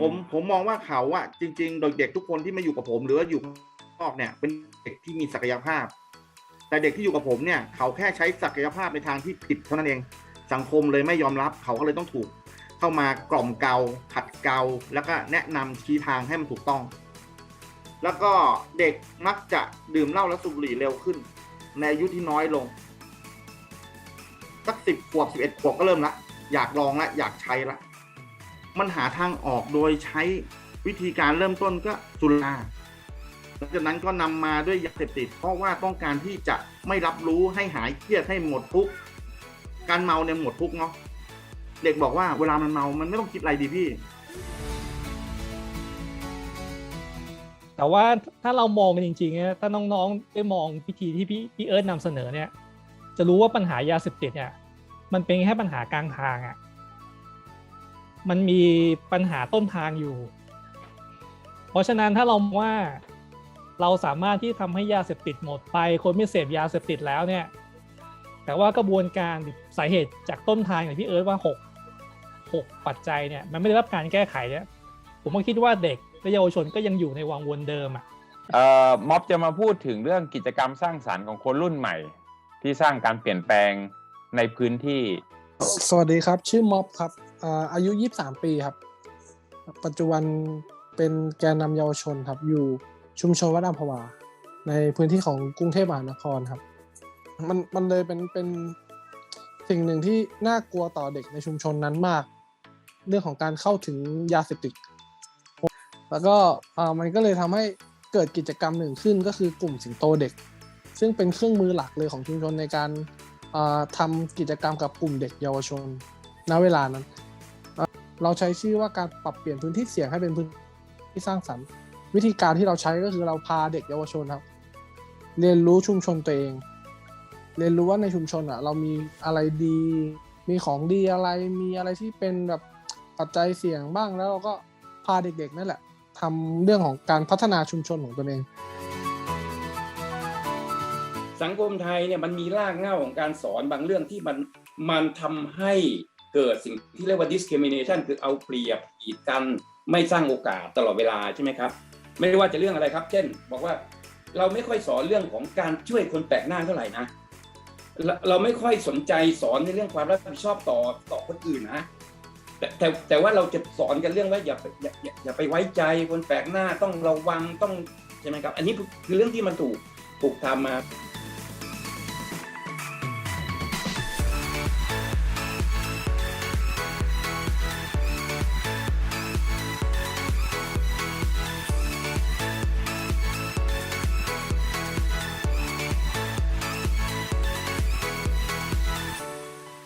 ผมผมมองว่าเขาอะจริงๆโดยเด็กทุกคนที่มาอยู่กับผมหรือว่าอยู่นอกเนี่ย เป็นเด็กที่มีศักยภาพ แต่เด็กที่อยู่กับผมเนี่ย เขาแค่ใช้ศักยภาพในทางที่ผิดเท่านั้นเองสังคมเลยไม่ยอมรับเขาก็เลยต้องถูก เข้ามากล่อมเกลาขัดเกลาแล้วก็แนะนำชี้ทางให้มันถูกต้อง แล้วก็เด็กมักจะดื่มเหล้าและสูบบุหรี่เร็วขึ้น ในอายุที่น้อยลงสักสิบขวบสิบเอ็ดขวบก็เริ่มละอยากลองละอยากใช้ละ มันหาทางออกโดยใช้วิธีการเริ่มต้นก็สุราหลังจากนั้นก็นำมาด้วยยาเสพติด เพราะว่าต้องการที่จะไม่รับรู้ให้หายเครียดให้หมดทุกการเมาเนี่ยหมดทุกเนาะเด็กบอกว่าเวลามันเมา มันไม่ต้องคิดอะไรดีพี่ แต่ว่าถ้าเรามองกันจริงๆเนี่ยถ้าน้องๆได้มองพิธีที่พี่พี่เอิร์ธนำเสนอเนี่ย จะรู้ว่าปัญหายาเสพติดเนี่ย มันเป็นแค่ปัญหากลางทางอะ่ะ มันมีปัญหาต้นทางอยู่ เพราะฉะนั้นถ้าเรามองว่าเราสามารถที่ทำให้ยาเสพติดหมดไป คนไม่เสพยาเสพติดแล้วเนี่ย แต่ว่ากระบวนการสาเหตุจากต้นทางอย่างที่เอิร์ธว่าหกหกปัจจัยเนี่ยมันไม่ได้รับการแก้ไขเนี่ยผมก็คิดว่าเด็กและเยาวชนก็ยังอยู่ในวังวนเดิมอะเอ่อม็อบจะมาพูดถึงเรื่องกิจกรรมสร้างสรรค์ของคนรุ่นใหม่ ที่สร้างการเปลี่ยนแปลงในพื้นที่ สวัสดีครับ ชื่อม็อบครับ อายุ 23 ปีครับ ปัจจุบันเป็นแกนนำเยาวชนครับ อยู่ชุมชนวัดอัมพวา ในพื้นที่ของกรุงเทพมหานครครับ มันมันเลยเป็นเป็นสิ่งหนึ่งที่น่ากลัวต่อเด็กในชุมชนนั้นมาก เรื่องของการเข้าถึงยาเสพติดแล้วก็มันก็เลยทำให้เกิดกิจกรรมหนึ่งขึ้นก็คือกลุ่มสิงโตเด็ก ซึ่งเป็นเครื่องมือหลักเลยของชุมชนในการอ่าทำกิจกรรมกับกลุ่มเด็กเยาวชนณเวลานั้น เราใช้ชื่อว่าการปรับเปลี่ยนพื้นที่เสี่ยงให้เป็นพื้นที่สร้างสรรค์ วิธีการที่เราใช้ก็คือเราพาเด็กเยาวชนครับ เรียนรู้ชุมชนตัวเอง เรียนรู้ว่าในชุมชนอะ เรามีอะไรดี มีของดีอะไรมีอะไรที่เป็นแบบปัจจัยเสี่ยงบ้างแล้วเราก็พาเด็กๆนั่นแหละทำเรื่องของการพัฒนาชุมชนของตัวเอง สังคมไทยเนี่ยมันมีรากเหง้าของการสอนบางเรื่องที่มันมันทำให้ เกิดสิ่งที่เรียกว่า discrimination คือเอาเปรียบกีดกันไม่สร้างโอกาสตลอดเวลาใช่ไหมครับ ไม่ว่าจะเรื่องอะไรครับ เช่น บอกว่าเราไม่ค่อยสอนเรื่องของการช่วยคนแปลกหน้าเท่าไหร่นะเราไม่ค่อยสนใจสอนในเรื่องความรับผิดชอบต่อต่อคนอื่นนะแต่แต่แต่ว่าเราจะสอนกันเรื่องว่าอย่าอย่าอย่าไปไว้ใจคนแปลกหน้าต้องระวังต้องใช่ไหมครับ อันนี้คือเรื่องที่มันถูกถูกทำมา